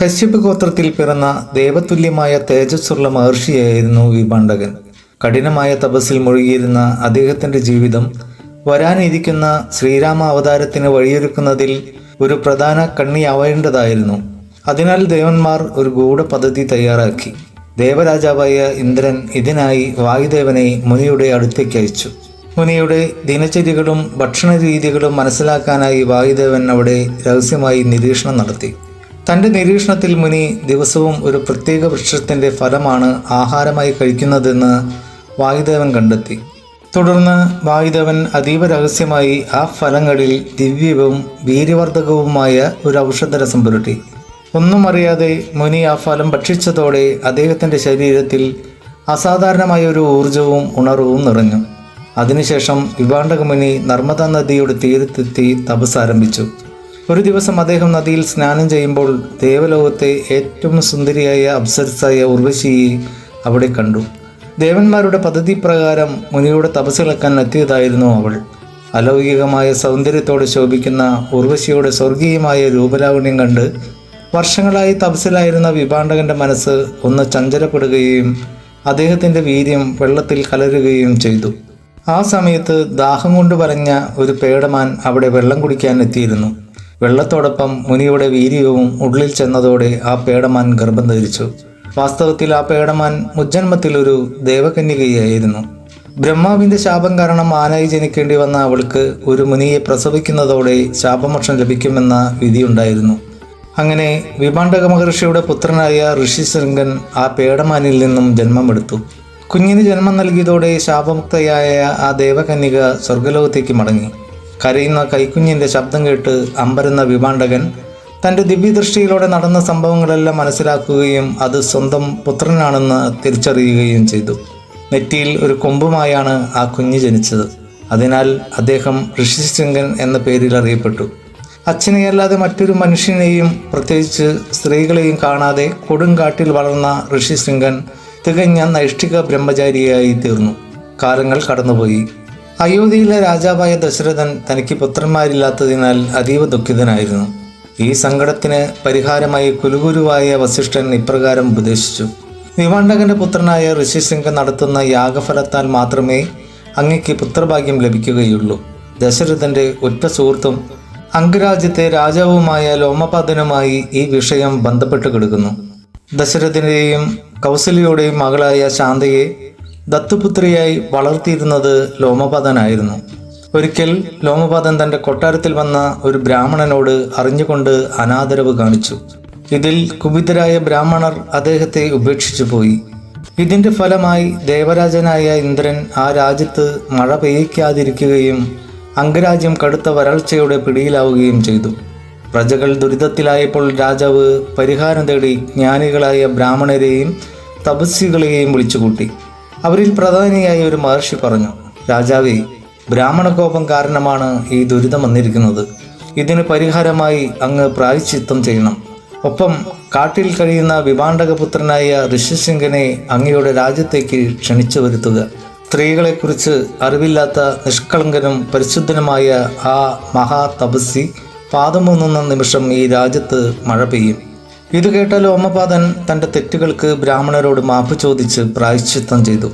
കശ്യപ് ഗോത്രത്തിൽ പിറന്ന ദേവതുല്യമായ തേജസ്സുള്ള മഹർഷിയായിരുന്നു ഈ പണ്ഡകൻ. കഠിനമായ തപസ്സിൽ മുഴുകിയിരുന്ന അദ്ദേഹത്തിന്റെ ജീവിതം വരാനിരിക്കുന്ന ശ്രീരാമ അവതാരത്തിന് വഴിയൊരുക്കുന്നതിൽ ഒരു പ്രധാന കണ്ണിയാവേണ്ടതായിരുന്നു. അതിനാൽ ദേവന്മാർ ഒരു ഗൂഢ പദ്ധതി തയ്യാറാക്കി. ദേവരാജാവായ ഇന്ദ്രൻ ഇതിനായി വായുദേവനെ മുനിയുടെ അടുത്തേക്ക് അയച്ചു. മുനിയുടെ ദിനചര്യകളും ഭക്ഷണ രീതികളും മനസ്സിലാക്കാനായി വായുദേവൻ അവിടെ രഹസ്യമായി നിരീക്ഷണം നടത്തി. തന്റെ നിരീക്ഷണത്തിൽ മുനി ദിവസവും ഒരു പ്രത്യേക വൃക്ഷത്തിന്റെ ഫലമാണ് ആഹാരമായി കഴിക്കുന്നതെന്ന് വായുദേവൻ കണ്ടെത്തി. തുടർന്ന് വായുദേവൻ അതീവ രഹസ്യമായി ആ ഫലങ്ങളിൽ ദിവ്യവും വീര്യവർദ്ധകവുമായ ഒരു ഔഷധരസം പുരട്ടി. ഒന്നും അറിയാതെ മുനി ആ ഫലം ഭക്ഷിച്ചതോടെ അദ്ദേഹത്തിന്റെ ശരീരത്തിൽ അസാധാരണമായ ഒരു ഊർജവും ഉണർവും നിറഞ്ഞു. അതിനുശേഷം വിവാണ്ടകമുനി നർമ്മദ നദിയുടെ തീരത്തെത്തി തപസ് ആരംഭിച്ചു. ഒരു ദിവസം അദ്ദേഹം നദിയിൽ സ്നാനം ചെയ്യുമ്പോൾ ദേവലോകത്തെ ഏറ്റവും സുന്ദരിയായ അപ്സരസായ ഉർവശിയെ അവിടെ കണ്ടു. ദേവന്മാരുടെ പദ്ധതി പ്രകാരം മുനിയുടെ തപസ്സിളക്കാൻ എത്തിയതായിരുന്നു അവൾ. അലൗകികമായ സൗന്ദര്യത്തോടെ ശോഭിക്കുന്ന ഉർവശിയുടെ സ്വർഗീയമായ രൂപലാവണ്യം കണ്ട് വർഷങ്ങളായി തപസ്സിലായിരുന്ന വിഭാണ്ടകന്റെ മനസ്സ് ഒന്ന് ചഞ്ചലപ്പെടുകയും അദ്ദേഹത്തിന്റെ വീര്യം വെള്ളത്തിൽ കലരുകയും ചെയ്തു. ആ സമയത്ത് ദാഹം കൊണ്ട് പറഞ്ഞ ഒരു പേടമാൻ അവിടെ വെള്ളം കുടിക്കാൻ എത്തിയിരുന്നു. വെള്ളത്തോടൊപ്പം മുനിയുടെ വീര്യവും ഉള്ളിൽ ചെന്നതോടെ ആ പേടമാൻ ഗർഭം ധരിച്ചു. വാസ്തവത്തിൽ ആ പേടമാൻ മുജ്ജന്മത്തിൽ ഒരു ദേവകന്യകയായിരുന്നു. ബ്രഹ്മാവിന്റെ ശാപം കാരണം ആനായി ജനിക്കേണ്ടി വന്ന അവൾക്ക് ഒരു മുനിയെ പ്രസവിക്കുന്നതോടെ ശാപമോക്ഷം ലഭിക്കുമെന്ന വിധിയുണ്ടായിരുന്നു. അങ്ങനെ വിഭാണ്ഡക മഹർഷിയുടെ പുത്രനായ ഋഷിശൃംഗൻ ആ പേടമാനിൽ നിന്നും ജന്മമെടുത്തു. കുഞ്ഞിന് ജന്മം നൽകിയതോടെ ശാപമുക്തയായ ആ ദേവകന്യക സ്വർഗലോകത്തേക്ക് മടങ്ങി. കരയുന്ന കൈക്കുഞ്ഞിന്റെ ശബ്ദം കേട്ട് അമ്പരുന്ന വിഭാണ്ടകൻ തന്റെ ദിവ്യദൃഷ്ടിയിലൂടെ നടന്ന സംഭവങ്ങളെല്ലാം മനസ്സിലാക്കുകയും അത് സ്വന്തം പുത്രനാണെന്ന് തിരിച്ചറിയുകയും ചെയ്തു. നെറ്റിയിൽ ഒരു കൊമ്പുമായാണ് ആ കുഞ്ഞ് ജനിച്ചത്. അതിനാൽ അദ്ദേഹം ഋഷിശൃംഗൻ എന്ന പേരിൽ അറിയപ്പെട്ടു. അച്ഛനെയല്ലാതെ മറ്റൊരു മനുഷ്യനെയും പ്രത്യേകിച്ച് സ്ത്രീകളെയും കാണാതെ കൊടുങ്കാട്ടിൽ വളർന്ന ഋഷിശൃംഗൻ തികഞ്ഞ നൈഷ്ഠിക ബ്രഹ്മചാരിയായി തീർന്നു. കാലങ്ങൾ കടന്നുപോയി. അയോധ്യയിലെ രാജാവായ ദശരഥൻ തനിക്ക് പുത്രന്മാരില്ലാത്തതിനാൽ അതീവ ദുഃഖിതനായിരുന്നു. ഈ സങ്കടത്തിന് പരിഹാരമായി കുലുഗുരുവായ വസിഷ്ഠൻ ഇപ്രകാരം ഉപദേശിച്ചു. വിവാണ്ടകന്റെ പുത്രനായ ഋഷിശൃംഗ നടത്തുന്ന യാഗഫലത്താൽ മാത്രമേ അങ്ങയ്ക്ക് പുത്രഭാഗ്യം ലഭിക്കുകയുള്ളൂ. ദശരഥന്റെ ഒറ്റ സുഹൃത്തും അംഗരാജ്യത്തെ രാജാവുമായ ലോമപാദനുമായി ഈ വിഷയം ബന്ധപ്പെട്ട് കിടക്കുന്നു. ദശരഥന്റെയും കൗസല്യയുടെയും മകളായ ശാന്തയെ ദത്തുപുത്രിയായി വളർത്തിയിരുന്നത് ലോമപാതനായിരുന്നു ഒരിക്കൽ ലോമപാതൻ തന്റെ കൊട്ടാരത്തിൽ വന്ന ഒരു ബ്രാഹ്മണനോട് അറിഞ്ഞുകൊണ്ട് അനാദരവ് കാണിച്ചു. ഇതിൽ കുപിതരായ ബ്രാഹ്മണർ അദ്ദേഹത്തെ ഉപേക്ഷിച്ചു പോയി. ഇതിന്റെ ഫലമായി ദേവരാജനായ ഇന്ദ്രൻ ആ രാജ്യത്ത് മഴ പെയ്യിക്കാതിരിക്കുകയും അംഗരാജ്യം കടുത്ത വരൾച്ചയുടെ പിടിയിലാവുകയും ചെയ്തു. പ്രജകൾ ദുരിതത്തിലായപ്പോൾ രാജാവ് പരിഹാരം തേടി ജ്ഞാനികളായ ബ്രാഹ്മണരെയും തപസ്വികളെയും വിളിച്ചുകൂട്ടി. അവരിൽ പ്രധാനിയായ ഒരു മഹർഷി പറഞ്ഞു രാജാവേ ബ്രാഹ്മണകോപം കാരണമാണ് ഈ ദുരിതം വന്നിരിക്കുന്നത്. ഇതിന് പരിഹാരമായി അങ്ങ് പ്രായശ്ചിത്തം ചെയ്യണം. ഒപ്പം കാട്ടിൽ കഴിയുന്ന വിഭാണ്ഡകപുത്രനായ ഋഷിശിങ്കനെ അങ്ങയുടെ രാജ്യത്തേക്ക് ക്ഷണിച്ചു വരുത്തുക. സ്ത്രീകളെക്കുറിച്ച് അറിവില്ലാത്ത നിഷ്കളങ്കനും പരിശുദ്ധനുമായ ആ പാദമൊന്നുന്ന പാദമൂന്നുന്ന നിമിഷം ഈ രാജ്യത്ത് മഴ പെയ്യും. ഇത് കേട്ട ലോമപാദൻ തന്റെ തെറ്റുകൾക്ക് ബ്രാഹ്മണരോട് മാപ്പ് ചോദിച്ച് പ്രായശ്ചിത്തം ചെയ്തു.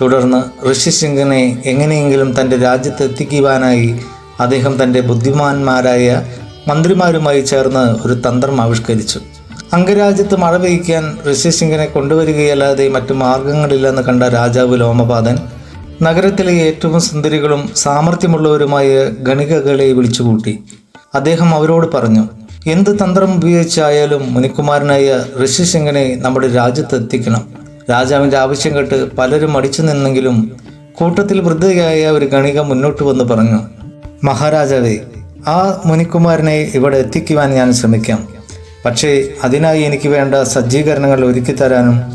തുടർന്ന് ഋഷിശിംഗനെ എങ്ങനെയെങ്കിലും തന്റെ രാജ്യത്ത് എത്തിക്കുവാനായി അദ്ദേഹം തന്റെ ബുദ്ധിമാന്മാരായ മന്ത്രിമാരുമായി ചേർന്ന് ഒരു തന്ത്രം ആവിഷ്കരിച്ചു. അംഗരാജ്യത്ത് മഴ പെയ്യ്ക്കാൻ ഋഷിശിംഗനെ കൊണ്ടുവരികയല്ലാതെ മറ്റു മാർഗങ്ങളില്ലെന്ന് കണ്ട രാജാവ് ലോമപാദൻ നഗരത്തിലെ ഏറ്റവും സുന്ദരികളും സാമർഥ്യമുള്ളവരുമായ ഗണികകളെ വിളിച്ചുകൂട്ടി. അദ്ദേഹം അവരോട് പറഞ്ഞു എന്ത് തന്ത്രം ഉപയോഗിച്ചായാലും മുനിക്കുമാരനായ ഋഷിശങ്കനെ നമ്മുടെ രാജ്യത്ത് എത്തിക്കണം. രാജാവിന്റെ ആവശ്യം കേട്ട് പലരും അടിച്ചു നിന്നെങ്കിലും കൂട്ടത്തിൽ വൃദ്ധയായ ഒരു ഗണിക മുന്നോട്ട് വന്ന് പറഞ്ഞു മഹാരാജാവേ ആ മുനിക്കുമാരനെ ഇവിടെ എത്തിക്കുവാൻ ഞാൻ ശ്രമിക്കാം. പക്ഷേ അതിനായി എനിക്ക് വേണ്ട സജ്ജീകരണങ്ങൾ ഒരുക്കി തരാനും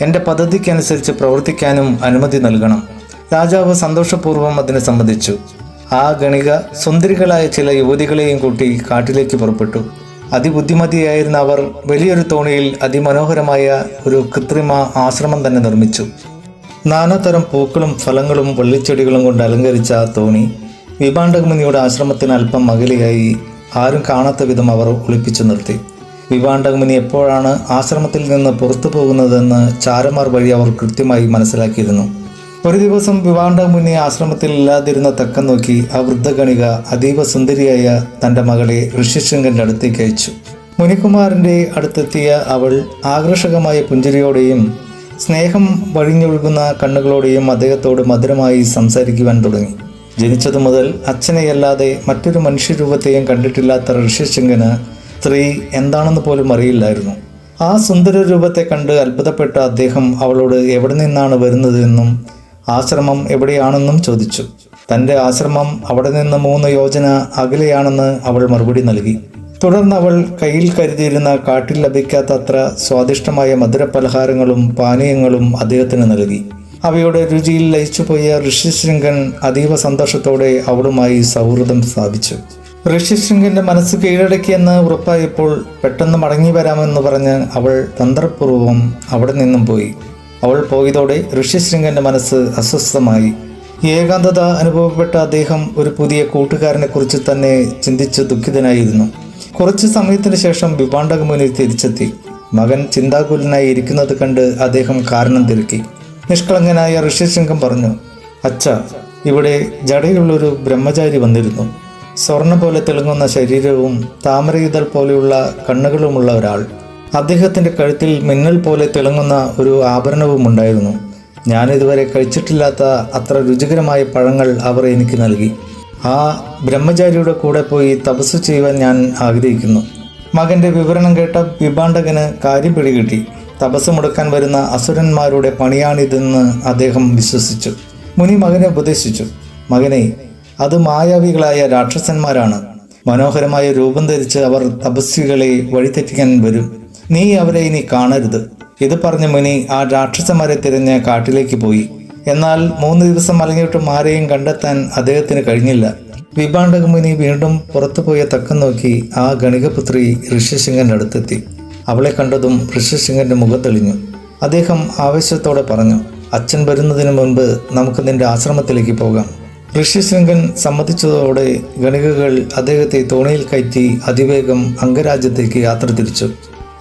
എന്റെ പദ്ധതിക്കനുസരിച്ച് പ്രവർത്തിക്കാനും അനുമതി നൽകണം. രാജാവ് സന്തോഷപൂർവം അതിനെ സമ്മതിച്ചു. ആ ഗണിക സുന്ദരികളായ ചില യുവതികളെയും കൂട്ടി കാട്ടിലേക്ക് പുറപ്പെട്ടു. അതിബുദ്ധിമതിയായിരുന്ന അവർ വലിയൊരു തോണിയിൽ അതിമനോഹരമായ ഒരു കൃത്രിമ ആശ്രമം തന്നെ നിർമ്മിച്ചു. നാനാതരം പൂക്കളും ഫലങ്ങളും വള്ളിച്ചെടികളും കൊണ്ട് അലങ്കരിച്ച ആ തോണി വിഭാണ്ഡകമുനിയുടെ ആശ്രമത്തിന് അല്പം അകലെയായി ആരും കാണാത്ത വിധം അവർ ഒളിപ്പിച്ചു നിർത്തി. വിഭാണ്ടകമുനി എപ്പോഴാണ് ആശ്രമത്തിൽ നിന്ന് പുറത്തു പോകുന്നതെന്ന് ചാരന്മാർ വഴി അവർ കൃത്യമായി മനസ്സിലാക്കിയിരുന്നു. ഒരു ദിവസം വിവാണ്ടമുനി ആശ്രമത്തിൽ ഇല്ലാതിരുന്ന തക്കം നോക്കി ആ വൃദ്ധഗണിക അതീവ സുന്ദരിയായ തന്റെ മകളെ ഋഷിശങ്കന്റെ അടുത്തേക്ക് അയച്ചു. മുനികുമാറിന്റെ അടുത്തെത്തിയ അവൾ ആകർഷകമായ പുഞ്ചിരിയോടെയും സ്നേഹം വഴിഞ്ഞൊഴുകുന്ന കണ്ണുകളോടെയും അദ്ദേഹത്തോട് മധുരമായി സംസാരിക്കുവാൻ തുടങ്ങി. ജനിച്ചതു മുതൽ അച്ഛനെയല്ലാതെ മറ്റൊരു മനുഷ്യരൂപത്തെയും കണ്ടിട്ടില്ലാത്ത ഋഷിശങ്കന് സ്ത്രീ എന്താണെന്ന് പോലും അറിയില്ലായിരുന്നു. ആ സുന്ദര രൂപത്തെ കണ്ട് അത്ഭുതപ്പെട്ട അദ്ദേഹം അവളോട് എവിടെ നിന്നാണ് വരുന്നതെന്നും ആശ്രമം എവിടെയാണെന്നും ചോദിച്ചു. തന്റെ ആശ്രമം അവിടെ നിന്ന് മൂന്ന് യോജന അകലെയാണെന്ന് അവൾ മറുപടി നൽകി. തുടർന്ന് അവൾ കയ്യിൽ കരുതിയിരുന്ന കാട്ടിൽ ലഭിക്കാത്തത്ര സ്വാദിഷ്ടമായ മധുരപലഹാരങ്ങളും പാനീയങ്ങളും അദ്ദേഹത്തിന് നൽകി. അവയുടെ രുചിയിൽ ലയിച്ചുപോയ ഋഷിശൃംഗൻ അതീവ സന്തോഷത്തോടെ അവളുമായി സൗഹൃദം സ്ഥാപിച്ചു. ഋഷിശൃംഗന്റെ മനസ്സ് കീഴടക്കിയെന്ന് ഉറപ്പായപ്പോൾ പെട്ടെന്ന് മടങ്ങി വരാമെന്ന് പറഞ്ഞ് അവൾ തന്ത്രപൂർവം അവിടെ നിന്നും പോയി. അവൾ പോയതോടെ ഋഷ്യശൃംഗന്റെ മനസ്സ് അസ്വസ്ഥമായി. ഏകാന്തത അനുഭവപ്പെട്ട അദ്ദേഹം ഒരു പുതിയ കൂട്ടുകാരനെ കുറിച്ച് തന്നെ ചിന്തിച്ച് ദുഃഖിതനായിരുന്നു. കുറച്ചു സമയത്തിന് ശേഷം വിഭാണ്ടകമുനി തിരിച്ചെത്തി. മകൻ ചിന്താകുലനായി ഇരിക്കുന്നത് കണ്ട് അദ്ദേഹം കാരണം തിരക്കി. നിഷ്കളങ്കനായ ഋഷ്യശൃംഗം പറഞ്ഞു അച്ഛ ഇവിടെ ജടയുള്ളൊരു ബ്രഹ്മചാരി വന്നിരുന്നു. സ്വർണ പോലെ തിളങ്ങുന്ന ശരീരവും താമരയുതൽ പോലെയുള്ള കണ്ണുകളുമുള്ള ഒരാൾ. അദ്ദേഹത്തിന്റെ കഴുത്തിൽ മിന്നൽ പോലെ തിളങ്ങുന്ന ഒരു ആഭരണവും ഉണ്ടായിരുന്നു. ഞാനിതുവരെ കഴിച്ചിട്ടില്ലാത്ത അത്ര രുചികരമായ പഴങ്ങൾ അവർ എനിക്ക് നൽകി. ആ ബ്രഹ്മചാരിയുടെ കൂടെ പോയി തപസ് ചെയ്യുവാൻ ഞാൻ ആഗ്രഹിക്കുന്നു. മകന്റെ വിവരണം കേട്ട വിഭാണ്ടകന് കാര്യം പിടികിട്ടി. തപസ് മുടക്കാൻ വരുന്ന അസുരന്മാരുടെ പണിയാണിതെന്ന് അദ്ദേഹം വിശ്വസിച്ചു. മുനി മകനെ ഉപദേശിച്ചു. മകനെ അത് മായാവികളായ രാക്ഷസന്മാരാണ്. മനോഹരമായ രൂപം ധരിച്ച് അവർ തപസ്വികളെ വഴിതെറ്റിക്കാൻ വരും. നീ അവരെ ഇനി കാണരുത്. ഇത് പറഞ്ഞ മുനി ആ രാക്ഷസന്മാരെ തിരഞ്ഞ് കാട്ടിലേക്ക് പോയി. എന്നാൽ മൂന്ന് ദിവസം അലഞ്ഞിട്ടും ആരെയും കണ്ടെത്താൻ അദ്ദേഹത്തിന് കഴിഞ്ഞില്ല. വിഭാണ്ടക മുനി വീണ്ടും പുറത്തു പോയ തക്കം നോക്കി ആ ഗണികപുത്രി ഋഷിശിംഗന്റെ അടുത്തെത്തി. അവളെ കണ്ടതും ഋഷിശിംഗന്റെ മുഖം തെളിഞ്ഞു. അദ്ദേഹം ആവേശത്തോടെ പറഞ്ഞു അച്ഛൻ വരുന്നതിന് മുൻപ് നമുക്ക് നിന്റെ ആശ്രമത്തിലേക്ക് പോകാം. ഋഷിശൃംഗൻ സമ്മതിച്ചതോടെ ഗണികകൾ അദ്ദേഹത്തെ തോണിയിൽ കയറ്റി അതിവേഗം അംഗരാജ്യത്തേക്ക് യാത്ര തിരിച്ചു.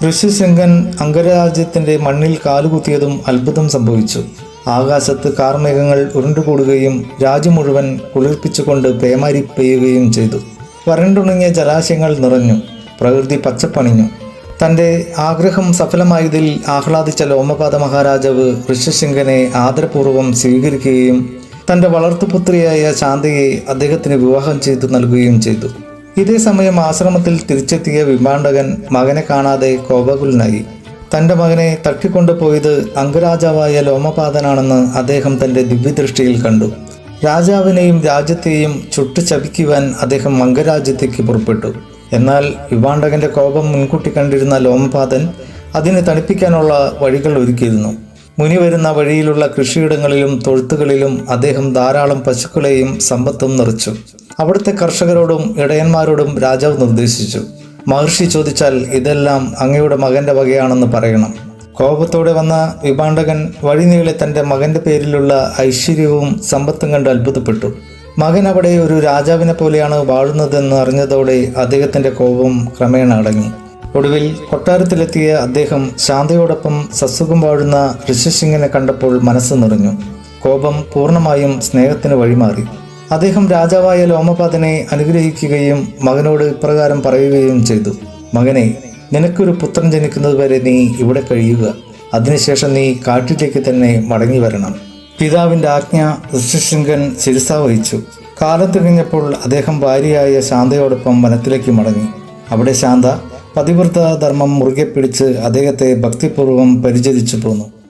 ഋഷ്യശൃംഗൻ അംഗരാജ്യത്തിന്റെ മണ്ണിൽ കാലുകുത്തിയതും അത്ഭുതം സംഭവിച്ചു. ആകാശത്ത് കാർമേഘങ്ങൾ ഉരുണ്ടുകൂടുകയും രാജ്യം മുഴുവൻ കുളിർപ്പിച്ചുകൊണ്ട് പേമാരി പെയ്യുകയും ചെയ്തു. വരണ്ടുണങ്ങിയ ജലാശയങ്ങൾ നിറഞ്ഞു. പ്രകൃതി പച്ചപ്പണിഞ്ഞു. തന്റെ ആഗ്രഹം സഫലമായതിൽ ആഹ്ലാദിച്ച ലോമപാത മഹാരാജാവ് ഋഷ്യശൃംഗനെ ആദരപൂർവം സ്വീകരിക്കുകയും തന്റെ വളർത്തുപുത്രിയായ ശാന്തയെ അദ്ദേഹത്തിന് വിവാഹം ചെയ്തു നൽകുകയും ചെയ്തു. ഇതേ സമയം ആശ്രമത്തിൽ തിരിച്ചെത്തിയ വിമാണ്ടകൻ മകനെ കാണാതെ കോപകുലനായി. തന്റെ മകനെ തട്ടിക്കൊണ്ടുപോയത് അംഗരാജാവായ ലോമപാതനാണെന്ന് അദ്ദേഹം തന്റെ ദിവ്യദൃഷ്ടിയിൽ കണ്ടു. രാജാവിനെയും രാജ്യത്തെയും ചുട്ടുചപിക്കുവാൻ അദ്ദേഹം അംഗരാജ്യത്തേക്ക് പുറപ്പെട്ടു. എന്നാൽ വിവാണ്ടകന്റെ കോപം മുൻകൂട്ടി കണ്ടിരുന്ന ലോമപാതൻ അതിനെ തണുപ്പിക്കാനുള്ള വഴികൾ ഒരുക്കിയിരുന്നു. മുനി വരുന്ന വഴിയിലുള്ള കൃഷിയിടങ്ങളിലും തൊഴുത്തുകളിലും അദ്ദേഹം ധാരാളം പശുക്കളെയും സമ്പത്തും നിറച്ചു. അവിടുത്തെ കർഷകരോടും ഇടയന്മാരോടും രാജാവ് നിർദ്ദേശിച്ചു. മഹർഷി ചോദിച്ചാൽ ഇതെല്ലാം അങ്ങയുടെ മകന്റെ വകയാണെന്ന് പറയണം. കോപത്തോടെ വന്ന വിഭാണ്ടകൻ വഴിനീളെ തന്റെ മകന്റെ പേരിലുള്ള ഐശ്വര്യവും സമ്പത്തും കണ്ട് അത്ഭുതപ്പെട്ടു. മകൻ അവിടെ ഒരു രാജാവിനെ പോലെയാണ് വാഴുന്നതെന്ന് അറിഞ്ഞതോടെ അദ്ദേഹത്തിന്റെ കോപം ക്രമേണ അടങ്ങി. ഒടുവിൽ കൊട്ടാരത്തിലെത്തിയ അദ്ദേഹം ശാന്തയോടൊപ്പം സസുഖം വാഴുന്ന ഋഷിസിംഗിനെ കണ്ടപ്പോൾ മനസ്സ് നിറഞ്ഞു. കോപം പൂർണമായും സ്നേഹത്തിന് വഴിമാറി. അദ്ദേഹം രാജാവായ ലോമപാതനെ അനുഗ്രഹിക്കുകയും മകനോട് ഇപ്രകാരം പറയുകയും ചെയ്തു. മകനെ നിനക്കൊരു പുത്രൻ ജനിക്കുന്നത് വരെ നീ ഇവിടെ കഴിയുക. അതിനുശേഷം നീ കാട്ടിലേക്ക് തന്നെ മടങ്ങി വരണം. പിതാവിന്റെ ആജ്ഞ ഋഷിശൃംഗൻ ശിരസ വഹിച്ചു. കാലം തികഞ്ഞപ്പോൾ അദ്ദേഹം ഭാര്യയായ ശാന്തയോടൊപ്പം വനത്തിലേക്ക് മടങ്ങി. അവിടെ ശാന്ത പതിവ്രത ധർമ്മം മുറുകെ പിടിച്ച് അദ്ദേഹത്തെ ഭക്തിപൂർവം പരിചരിച്ചു പോന്നു.